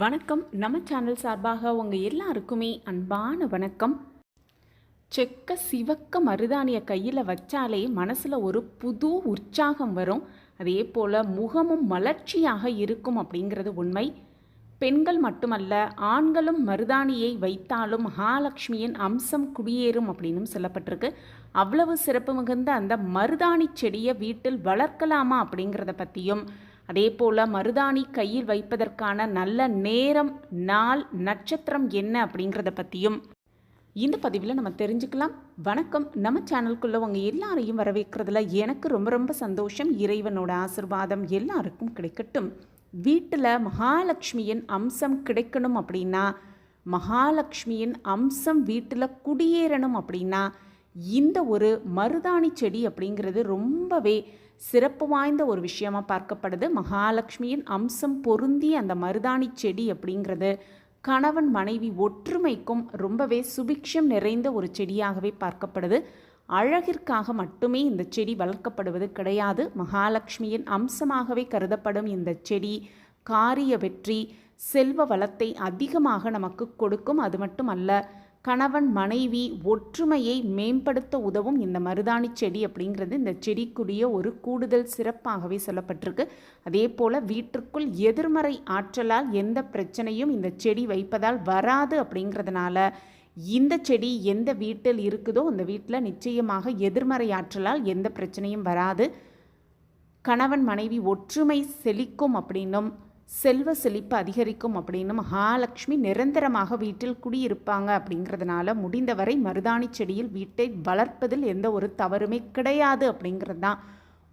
வணக்கம். நம்ம சேனல் சார்பாக உங்கள் எல்லாருக்குமே அன்பான வணக்கம். செக்க சிவக்க மருதாணியை கையில் வச்சாலே மனசில் ஒரு புது உற்சாகம் வரும். அதே போல் முகமும் மலர்ச்சியாக இருக்கும் அப்படிங்கிறது உண்மை. பெண்கள் மட்டுமல்ல ஆண்களும் மருதாணியை வைத்தாலும் மகாலட்சுமியின் அம்சம் குடியேறும் அப்படின்னும் சொல்லப்பட்டிருக்கு. அவ்வளவு சிறப்பு மிகுந்த அந்த மருதாணி செடியை வீட்டில் வளர்க்கலாமா அப்படிங்கிறத பற்றியும் அதே போல் மருதாணி கையில் வைப்பதற்கான நல்ல நேரம் நாள் நட்சத்திரம் என்ன அப்படிங்கிறத பற்றியும் இந்த பதிவில் நம்ம தெரிஞ்சுக்கலாம். வணக்கம். நம்ம சேனலுக்குள்ளே உங்கள் எல்லாரையும் வரவேற்கிறதுல எனக்கு ரொம்ப ரொம்ப சந்தோஷம். இறைவனோட ஆசிர்வாதம் எல்லாருக்கும் கிடைக்கட்டும். வீட்டில் மகாலட்சுமியின் அம்சம் கிடைக்கணும் அப்படின்னா மகாலட்சுமியின் அம்சம் வீட்டில் குடியேறணும் அப்படின்னா இந்த ஒரு மருதாணி செடி அப்படிங்கிறது ரொம்பவே சிறப்பு வாய்ந்த ஒரு விஷயமாக பார்க்கப்படுது. மகாலட்சுமியின் அம்சம் பொருந்திய அந்த மருதாணி செடி அப்படிங்கிறது கணவன் மனைவி ஒற்றுமைக்கும் ரொம்பவே சுபிக்ஷம் நிறைந்த ஒரு செடியாகவே பார்க்கப்படுது. அழகிற்காக மட்டுமே இந்த செடி வளர்க்கப்படுவது கிடையாது. மகாலட்சுமியின் அம்சமாகவே கருதப்படும் இந்த செடி காரிய வெற்றி செல்வ வளத்தை அதிகமாக நமக்கு கொடுக்கும். அது மட்டுமல்ல கணவன் மனைவி ஒற்றுமையை மேம்படுத்த உதவும் இந்த மருதாணி செடி அப்படிங்கிறது இந்த செடிக்குரிய ஒரு கூடுதல் சிறப்பாகவே சொல்லப்பட்டிருக்கு. அதே போல் வீட்டிற்குள் எதிர்மறை ஆற்றலால் எந்த பிரச்சனையும் இந்த செடி வைப்பதால் வராது அப்படிங்கிறதுனால இந்த செடி எந்த வீட்டில் இருக்குதோ அந்த வீட்டில் நிச்சயமாக எதிர்மறை ஆற்றலால் எந்த பிரச்சனையும் வராது. கணவன் மனைவி ஒற்றுமை செழிக்கும் அப்படின்னும் செல்வ செழிப்பு அதிகரிக்கும் அப்படின்னு மகாலட்சுமி நிரந்தரமாக வீட்டில் குடியிருப்பாங்க அப்படிங்கிறதுனால முடிந்தவரை மருதாணி செடியில் வீட்டை வளர்ப்பதில் எந்த ஒரு தவறுமே கிடையாது அப்படிங்கிறது தான்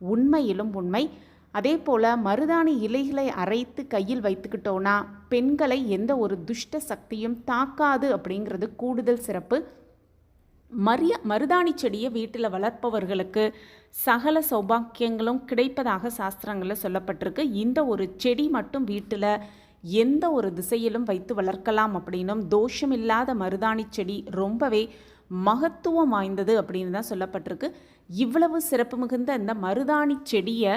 உண்மையிலும் உண்மை. அதே போல் மருதாணி இலைகளை அரைத்து கையில் வைத்துக்கிட்டோன்னா பெண்களை எந்த ஒரு துஷ்ட சக்தியும் தாக்காது அப்படிங்கிறது கூடுதல் சிறப்பு. மரிய மருதாணி செடியை வீட்டில் வளர்ப்பவர்களுக்கு சகல சௌபாக்கியங்களும் கிடைப்பதாக சாஸ்திரங்களில் சொல்லப்பட்டிருக்கு. இந்த ஒரு செடி மட்டும் வீட்டில் எந்த ஒரு திசையிலும் வைத்து வளர்க்கலாம் அப்படின்னும் தோஷமில்லாத மருதாணி செடி ரொம்பவே மகத்துவம் வாய்ந்தது அப்படின்னு தான் சொல்லப்பட்டிருக்கு. இவ்வளவு சிறப்பு மிகுந்த இந்த மருதாணி செடியை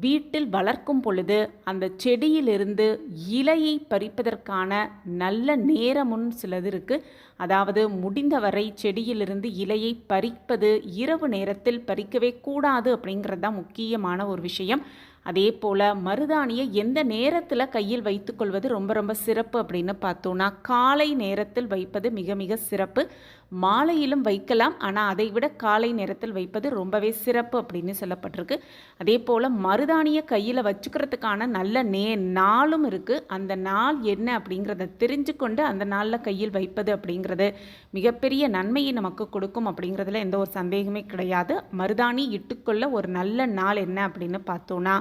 வீட்டில் வளர்க்கும் பொழுது அந்த செடியிலிருந்து இலையை பறிப்பதற்கான நல்ல நேரமும் சிலது இருக்குது அதாவது முடிந்தவரை செடியிலிருந்து இலையை பறிப்பது இரவு நேரத்தில் பறிக்கவே கூடாது அப்படிங்கிறது தான் முக்கியமான ஒரு விஷயம். அதே போல் மருதாணியை எந்த நேரத்தில் கையில் வைத்துக்கொள்வது ரொம்ப ரொம்ப சிறப்பு அப்படின்னு பார்த்தோன்னா காலை நேரத்தில் வைப்பது மிக மிக சிறப்பு. மாலையிலும் வைக்கலாம் ஆனால் அதை விட காலை நேரத்தில் வைப்பது ரொம்பவே சிறப்பு அப்படின்னு சொல்லப்பட்டிருக்கு. அதே போல் மருதாணியை கையில் வச்சுக்கிறதுக்கான நல்ல நே நாளும் இருக்குது அந்த நாள் என்ன அப்படிங்கிறத தெரிஞ்சு கொண்டு அந்த நாளில் கையில் வைப்பது அப்படிங்கிறது மிகப்பெரிய நன்மையை நமக்கு கொடுக்கும் அப்படிங்கிறதுல எந்த ஒரு சந்தேகமே கிடையாது. மருதாணி இட்டுக்கொள்ள ஒரு நல்ல நாள் என்ன அப்படின்னு பார்த்தோன்னா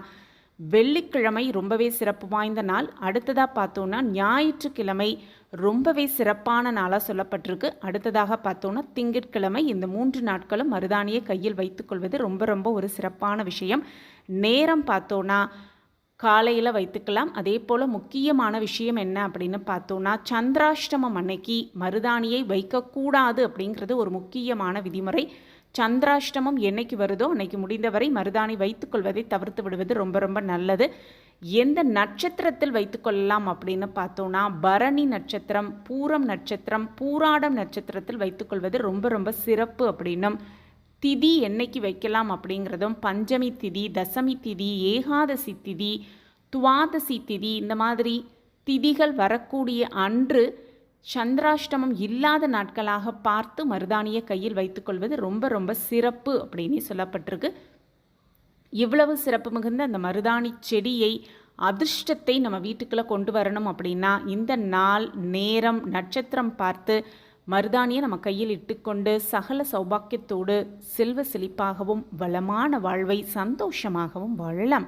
வெள்ளிக்கிழமை ரொம்பவே சிறப்பு வாய்ந்த நாள். அடுத்ததாக பார்த்தோன்னா ஞாயிற்றுக்கிழமை ரொம்பவே சிறப்பான நாளாக சொல்லப்பட்டிருக்கு. அடுத்ததாக பார்த்தோன்னா திங்கட்கிழமை இந்த மூன்று நாட்களும் மருதாணியை கையில் வைத்துக்கொள்வது ரொம்ப ரொம்ப ஒரு சிறப்பான விஷயம். நேரம் பார்த்தோன்னா காலையில் வைத்துக்கலாம். அதே போல் முக்கியமான விஷயம் என்ன அப்படின்னு பார்த்தோன்னா சந்திராஷ்டமம் அன்னைக்கு மருதாணியை வைக்கக்கூடாது அப்படிங்கிறது ஒரு முக்கியமான விதிமுறை. சந்திராஷ்டமம் என்னைக்கு வருதோ அன்னைக்கு முடிந்தவரை மருதாணி வைத்துக்கொள்வதை தவிர்த்து விடுவது ரொம்ப ரொம்ப நல்லது. எந்த நட்சத்திரத்தில் வைத்துக்கொள்ளலாம் அப்படின்னு பார்த்தோன்னா பரணி நட்சத்திரம் பூரம் நட்சத்திரம் பூராடம் நட்சத்திரத்தில் வைத்துக்கொள்வது ரொம்ப ரொம்ப சிறப்பு அப்படின்னும். திதி என்னைக்கு வைக்கலாம் அப்படிங்கிறதும் பஞ்சமி திதி தசமி திதி ஏகாதசி திதி துவாதசி திதி இந்த மாதிரி திதிகள் வரக்கூடிய அன்று சந்திராஷ்டமம் இல்லாத நாட்களாக பார்த்து மருதாணியை கையில் வைத்துக்கொள்வது ரொம்ப ரொம்ப சிறப்பு அப்படின்னு சொல்லப்பட்டிருக்கு. இவ்வளவு சிறப்பு மிகுந்த அந்த மருதாணி செடியை அதிர்ஷ்டத்தை நம்ம வீட்டுக்குள்ளே கொண்டு வரணும் அப்படின்னா இந்த நாள் நேரம் நட்சத்திரம் பார்த்து மருதாணியை நம்ம கையில் இட்டுக்கொண்டு சகல சௌபாக்கியத்தோடு செல்வ செழிப்பாகவும் வளமான வாழ்வை சந்தோஷமாகவும் வாழலாம்.